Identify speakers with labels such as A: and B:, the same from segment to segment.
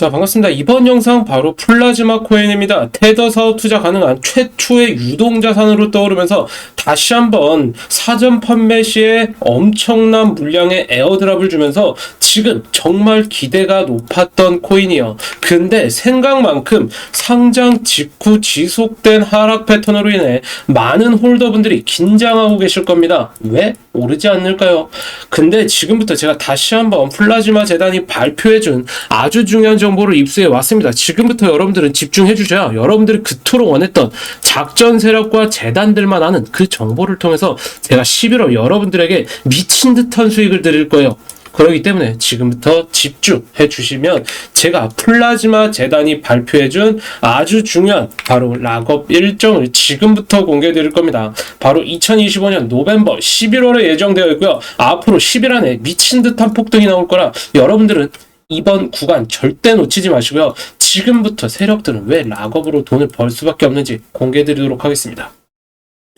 A: 자, 반갑습니다. 이번 영상 바로 플라즈마 코인입니다. 테더 사업 투자 가능한 최초의 유동자산으로 떠오르면서 다시 한번 사전 판매 시에 엄청난 물량의 에어드랍을 주면서 지금 정말 기대가 높았던 코인이요. 근데 생각만큼 상장 직후 지속된 하락 패턴으로 인해 많은 홀더분들이 긴장하고 계실 겁니다. 왜? 오르지 않을까요? 근데 지금부터 제가 다시 한번 플라즈마 재단이 발표해준 아주 중요한 정보를 입수해 왔습니다. 지금부터 여러분들은 집중해 주셔야 여러분들이 그토록 원했던 작전 세력과 재단들만 아는 그 정보를 통해서 제가 11월 여러분들에게 미친 듯한 수익을 드릴 거예요. 그렇기 때문에 지금부터 집중해 주시면 제가 플라즈마 재단이 발표해 준 아주 중요한 바로 락업 일정을 지금부터 공개해 드릴 겁니다. 바로 2025년 노벤버 11월에 예정되어 있고요. 앞으로 10일 안에 미친 듯한 폭등이 나올 거라 여러분들은 이번 구간 절대 놓치지 마시고요. 지금부터 세력들은 왜 락업으로 돈을 벌 수밖에 없는지 공개해 드리도록 하겠습니다.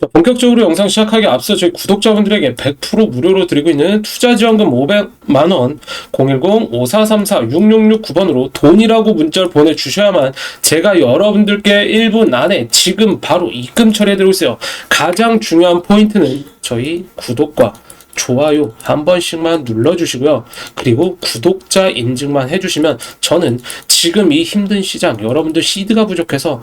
A: 자, 본격적으로 영상 시작하기 앞서 저희 구독자분들에게 100% 무료로 드리고 있는 투자 지원금 500만원 010-5434-6669번으로 돈이라고 문자를 보내주셔야만 제가 여러분들께 1분 안에 지금 바로 입금 처리해드리고 있어요. 가장 중요한 포인트는 저희 구독과 좋아요 한 번씩만 눌러주시고요. 그리고 구독자 인증만 해주시면 저는 지금 이 힘든 시장 여러분들 시드가 부족해서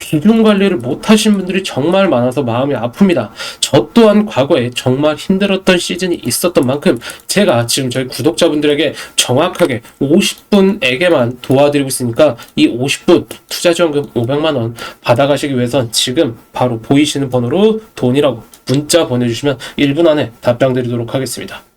A: 비중 관리를 못하신 분들이 정말 많아서 마음이 아픕니다. 저 또한 과거에 정말 힘들었던 시즌이 있었던 만큼 제가 지금 저희 구독자분들에게 정확하게 50분에게만 도와드리고 있으니까 이 50분 투자지원금 500만원 받아가시기 위해선 지금 바로 보이시는 번호로 돈이라고 문자 보내주시면 1분 안에 답변 드리도록 하겠습니다.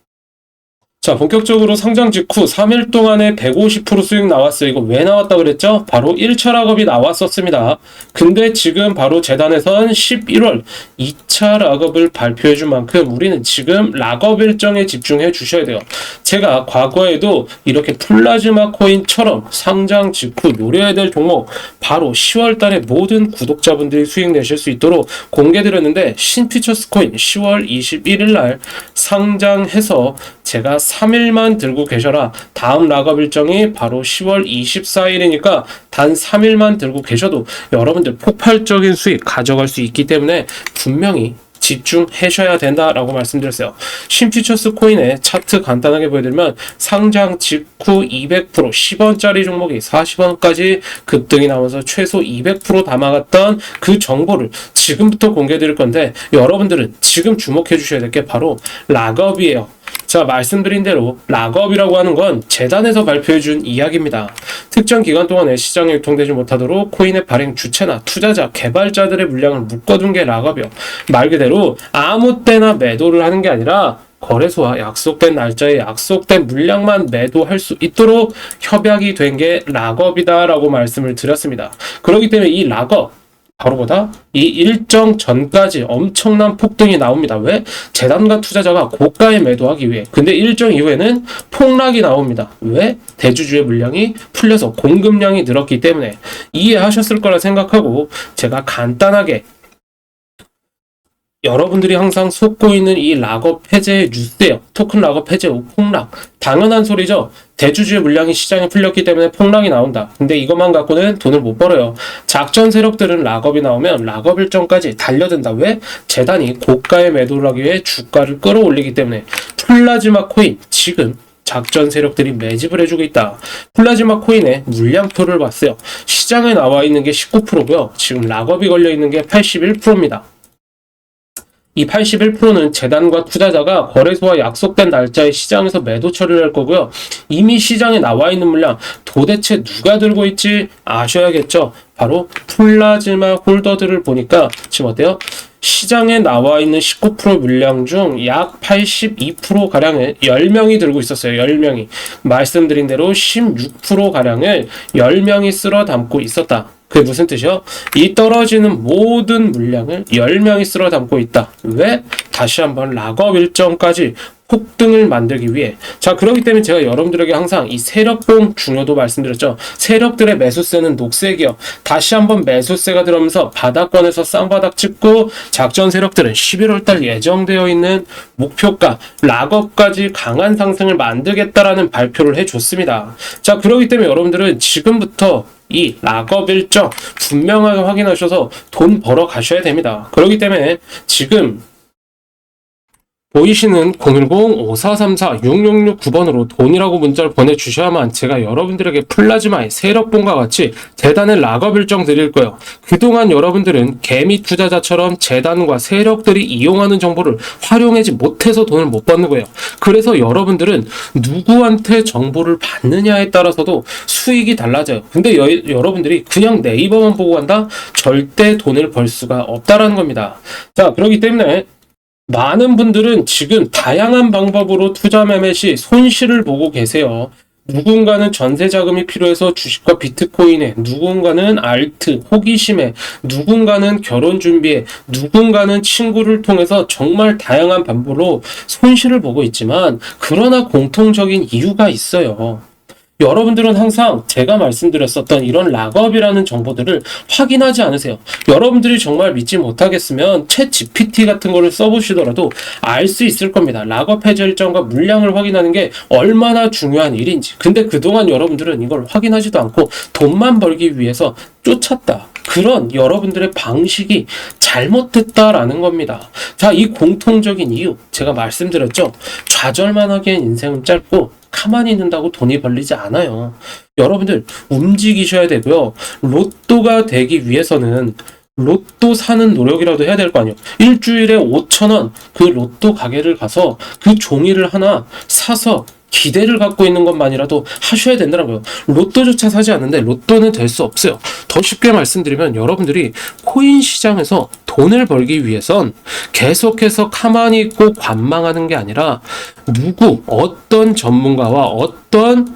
A: 자, 본격적으로 상장 직후 3일 동안에 150% 수익 나왔어요. 이거 왜 나왔다 그랬죠? 바로 1차 락업이 나왔었습니다. 근데 지금 바로 재단에선 11월 2차 락업을 발표해 준 만큼 우리는 지금 락업 일정에 집중해 주셔야 돼요. 제가 과거에도 이렇게 플라즈마 코인처럼 상장 직후 노려야 될 종목 바로 10월 달에 모든 구독자분들이 수익 내실 수 있도록 공개 드렸는데 신피처스 코인 10월 21일 날 상장해서 제가 3일만 들고 계셔라. 다음 락업 일정이 바로 10월 24일이니까 단 3일만 들고 계셔도 여러분들 폭발적인 수익 가져갈 수 있기 때문에 분명히 집중하셔야 된다라고 말씀드렸어요. 신퓨처스 코인의 차트 간단하게 보여드리면 상장 직후 200% 10원짜리 종목이 40원까지 급등이 나오면서 최소 200% 담아갔던 그 정보를 지금부터 공개해 드릴 건데 여러분들은 지금 주목해 주셔야 될 게 바로 락업이에요. 자, 말씀드린 대로 락업이라고 하는 건 재단에서 발표해준 이야기입니다. 특정 기간 동안에 시장에 유통되지 못하도록 코인의 발행 주체나 투자자, 개발자들의 물량을 묶어둔 게 락업이요. 말 그대로 아무 때나 매도를 하는 게 아니라 거래소와 약속된 날짜에 약속된 물량만 매도할 수 있도록 협약이 된 게 락업이다라고 말씀을 드렸습니다. 그렇기 때문에 이 락업 바로보다 이 일정 전까지 엄청난 폭등이 나옵니다. 왜? 재단과 투자자가 고가에 매도하기 위해. 근데 일정 이후에는 폭락이 나옵니다. 왜? 대주주의 물량이 풀려서 공급량이 늘었기 때문에 이해하셨을 거라 생각하고 제가 간단하게 여러분들이 항상 속고 있는 이 락업 해제의 뉴스예요. 토큰 락업 해제 후 폭락. 당연한 소리죠. 대주주의 물량이 시장에 풀렸기 때문에 폭락이 나온다. 근데 이것만 갖고는 돈을 못 벌어요. 작전 세력들은 락업이 나오면 락업 일정까지 달려든다. 왜? 재단이 고가에 매도를 하기 위해 주가를 끌어올리기 때문에 플라즈마 코인 지금 작전 세력들이 매집을 해주고 있다. 플라즈마 코인의 물량표를 봤어요. 시장에 나와 있는 게 19%고요. 지금 락업이 걸려 있는 게 81%입니다. 이 81%는 재단과 투자자가 거래소와 약속된 날짜에 시장에서 매도 처리를 할 거고요. 이미 시장에 나와 있는 물량 도대체 누가 들고 있지 아셔야겠죠. 바로 플라즈마 홀더들을 보니까 지금 어때요? 시장에 나와 있는 19% 물량 중 약 82% 가량을 10명이 들고 있었어요. 10명이. 말씀드린 대로 16% 가량을 10명이 쓸어 담고 있었다. 그게 무슨 뜻이요? 이 떨어지는 모든 물량을 10명이 쓸어 담고 있다. 왜? 다시 한번 락업 일정까지 폭등을 만들기 위해 자 그렇기 때문에 제가 여러분들에게 항상 이 세력봉 중요도 말씀드렸죠 세력들의 매수세는 녹색이요 다시 한번 매수세가 들어오면서 바닥권에서 쌍바닥 찍고 작전 세력들은 11월달 예정되어 있는 목표가 락업까지 강한 상승을 만들겠다라는 발표를 해줬습니다 자 그렇기 때문에 여러분들은 지금부터 이 락업 일정 분명하게 확인하셔서 돈 벌어 가셔야 됩니다. 그렇기 때문에 지금 보이시는 010-5434-6669번으로 돈이라고 문자를 보내주셔야만 제가 여러분들에게 플라즈마의 세력본과 같이 재단의 락업 일정 드릴 거예요. 그동안 여러분들은 개미 투자자처럼 재단과 세력들이 이용하는 정보를 활용하지 못해서 돈을 못 버는 거예요. 그래서 여러분들은 누구한테 정보를 받느냐에 따라서도 수익이 달라져요. 근데 여, 여러분들이 그냥 네이버만 보고 간다? 절대 돈을 벌 수가 없다라는 겁니다. 자, 그렇기 때문에 많은 분들은 지금 다양한 방법으로 투자 매매 시 손실을 보고 계세요. 누군가는 전세 자금이 필요해서 주식과 비트코인에, 누군가는 알트, 호기심에, 누군가는 결혼 준비에, 누군가는 친구를 통해서 정말 다양한 방법으로 손실을 보고 있지만, 그러나 공통적인 이유가 있어요. 여러분들은 항상 제가 말씀드렸었던 이런 락업이라는 정보들을 확인하지 않으세요. 여러분들이 정말 믿지 못하겠으면 챗 GPT 같은 거를 써보시더라도 알 수 있을 겁니다. 락업 해제 일정과 물량을 확인하는 게 얼마나 중요한 일인지. 근데 그동안 여러분들은 이걸 확인하지도 않고 돈만 벌기 위해서 쫓았다. 그런 여러분들의 방식이 잘못됐다라는 겁니다. 자, 이 공통적인 이유 제가 말씀드렸죠. 좌절만 하기엔 인생은 짧고 가만히 있는다고 돈이 벌리지 않아요. 여러분들 움직이셔야 되고요. 로또가 되기 위해서는 로또 사는 노력이라도 해야 될 거 아니에요. 일주일에 5천 원 그 로또 가게를 가서 그 종이를 하나 사서 기대를 갖고 있는 것만이라도 하셔야 된다고요. 로또조차 사지 않는데 로또는 될 수 없어요. 더 쉽게 말씀드리면 여러분들이 코인 시장에서 돈을 벌기 위해선 계속해서 가만히 있고 관망하는 게 아니라 누구, 어떤 전문가와 어떤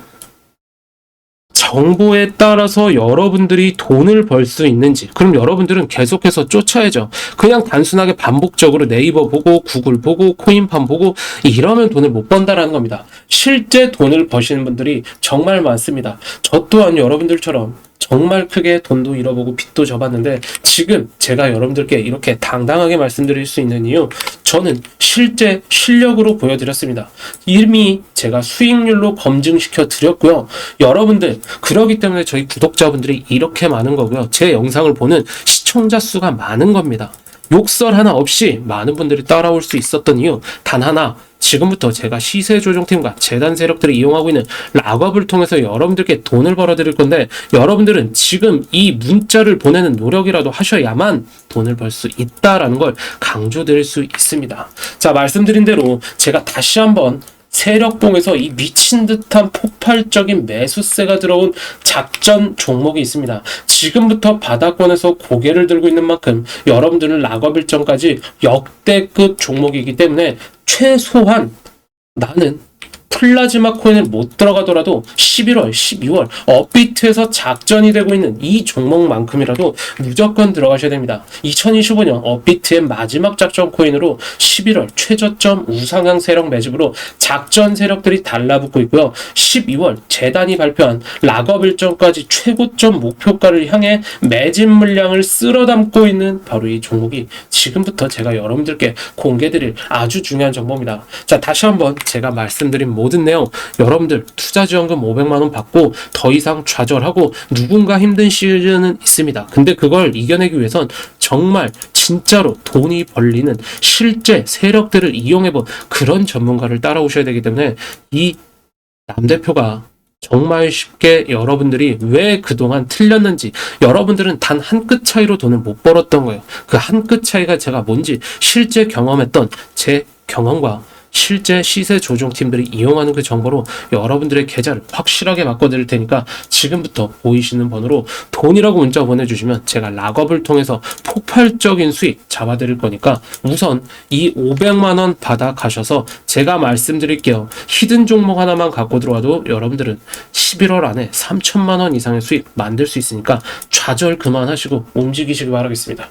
A: 정보에 따라서 여러분들이 돈을 벌 수 있는지 그럼 여러분들은 계속해서 쫓아야죠. 그냥 단순하게 반복적으로 네이버 보고 구글 보고 코인판 보고 이러면 돈을 못 번다라는 겁니다. 실제 돈을 버시는 분들이 정말 많습니다. 저 또한 여러분들처럼 정말 크게 돈도 잃어보고 빚도 져봤는데 지금 제가 여러분들께 이렇게 당당하게 말씀드릴 수 있는 이유 저는 실제 실력으로 보여드렸습니다. 이미 제가 수익률로 검증시켜 드렸고요. 여러분들 그러기 때문에 저희 구독자분들이 이렇게 많은 거고요. 제 영상을 보는 시청자 수가 많은 겁니다. 욕설 하나 없이 많은 분들이 따라올 수 있었던 이유 단 하나 지금부터 제가 시세 조정팀과 재단 세력들이 이용하고 있는 락업을 통해서 여러분들께 돈을 벌어드릴 건데 여러분들은 지금 이 문자를 보내는 노력이라도 하셔야만 돈을 벌 수 있다라는 걸 강조드릴 수 있습니다. 자 말씀드린 대로 제가 다시 한번 세력봉에서 이 미친 듯한 폭발적인 매수세가 들어온 작전 종목이 있습니다. 지금부터 바닥권에서 고개를 들고 있는 만큼 여러분들은 락업 일정까지 역대급 종목이기 때문에 최소한 나는 플라즈마 코인을 못 들어가더라도 11월, 12월 업비트에서 작전이 되고 있는 이 종목만큼이라도 무조건 들어가셔야 됩니다. 2025년 업비트의 마지막 작전 코인으로 11월 최저점 우상향 세력 매집으로 작전 세력들이 달라붙고 있고요. 12월 재단이 발표한 락업 일정까지 최고점 목표가를 향해 매집 물량을 쓸어 담고 있는 바로 이 종목이 지금부터 제가 여러분들께 공개드릴 아주 중요한 정보입니다. 자, 다시 한번 제가 말씀드린 모든 내용 여러분들 투자 지원금 500만 원 받고 더 이상 좌절하고 누군가 힘든 시즌은 있습니다. 근데 그걸 이겨내기 위해선 정말 진짜로 돈이 벌리는 실제 세력들을 이용해본 그런 전문가를 따라오셔야 되기 때문에 이 남 대표가 정말 쉽게 여러분들이 왜 그동안 틀렸는지 여러분들은 단 한 끗 차이로 돈을 못 벌었던 거예요. 그 한 끗 차이가 제가 뭔지 실제 경험했던 제 경험과 실제 시세 조종팀들이 이용하는 그 정보로 여러분들의 계좌를 확실하게 바꿔드릴 테니까 지금부터 보이시는 번호로 돈이라고 문자 보내주시면 제가 락업을 통해서 폭발적인 수익 잡아드릴 거니까 우선 이 500만원 받아 가셔서 제가 말씀드릴게요. 히든 종목 하나만 갖고 들어와도 여러분들은 11월 안에 3천만원 이상의 수익 만들 수 있으니까 좌절 그만하시고 움직이시기 바라겠습니다.